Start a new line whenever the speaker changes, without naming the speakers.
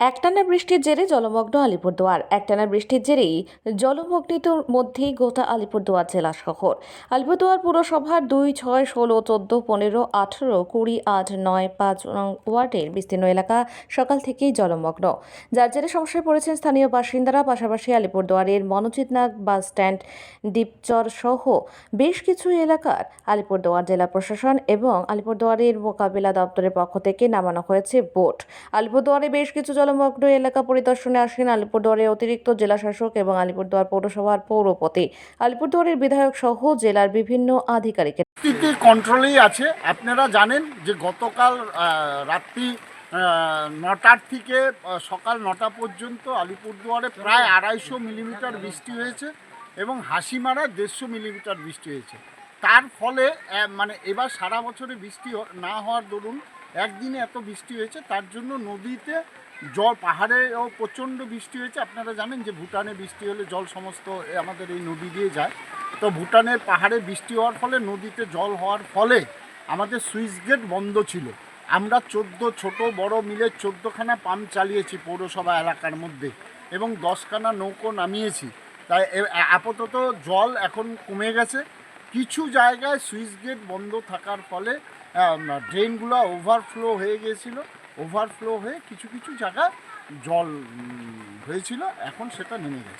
একটানা বৃষ্টির জেরে জলমগ্ন আলিপুরদুয়ার, একটানা বৃষ্টির জেরেই জলমগ্নিত মধ্যেই গোটা আলিপুরদুয়ার জেলা শহর আলিপুরদুয়ার পুরসভার দুই, ছয়, ষোলো, চোদ্দ, পনেরো, আঠেরো, কুড়ি, আট, নয়, পাঁচ ওয়ার্ডের বিস্তীর্ণ এলাকা সকাল থেকেই জলমগ্ন। যার জেরে সমস্যায় পড়েছেন স্থানীয় বাসিন্দারা, পাশাপাশি আলিপুরদুয়ারের মনোজিৎনাগ বাস স্ট্যান্ড ডিপচর সহ বেশ কিছু এলাকার আলিপুরদুয়ার জেলা প্রশাসন এবং আলিপুরদুয়ারের মোকাবিলা দপ্তরের পক্ষ থেকে নামানো হয়েছে বোট আলিপুরদুয়ারে বেশ কিছু জলমগ্ন এলাকা পরিদর্শনে আসেন আলিপুরদুয়ারের অতিরিক্ত জেলাশাসক এবং আলিপুরদুয়ার পৌরসভার পৌরপতি। আলিপুরদুয়ারের বিধায়ক সহ জেলার বিভিন্ন
পরিস্থিতি কন্ট্রোলেই আছে। আপনারা জানেন যে গতকাল রাত্রি নটার থেকে সকাল নটা পর্যন্ত আলিপুরদুয়ারে প্রায় আড়াইশো মিলিমিটার বৃষ্টি হয়েছে এবং হাসিমারায় দেড়শো মিলিমিটার বৃষ্টি হয়েছে। তার ফলে মানে এবার সারা বছরে বৃষ্টি না হওয়ার দরুন একদিনে এত বৃষ্টি হয়েছে, তার জন্য নদীতে জল, পাহাড়েও প্রচণ্ড বৃষ্টি হয়েছে। আপনারা জানেন যে ভুটানে বৃষ্টি হলে জল সমস্ত আমাদের এই নদী দিয়ে যায়। তো ভুটানের পাহাড়ে বৃষ্টি হওয়ার ফলে, নদীতে জল হওয়ার ফলে আমাদের সুইচ গেট বন্ধ ছিল। আমরা চোদ্দ ছোট বড় মিলে চোদ্দোখানা পাম্প চালিয়েছি পৌরসভা এলাকার মধ্যে এবং দশখানা নৌকো নামিয়েছি। তাই আপাতত জল এখন কমে গেছে। কিছু জায়গায় সুইচ গেট বন্ধ থাকার ফলে ড্রেনগুলো ওভারফ্লো হয়ে গিয়েছিল। ওভারফ্লো হয়ে কিছু কিছু জায়গা জল হয়েছিল। এখন সেটা নেমে গেছে।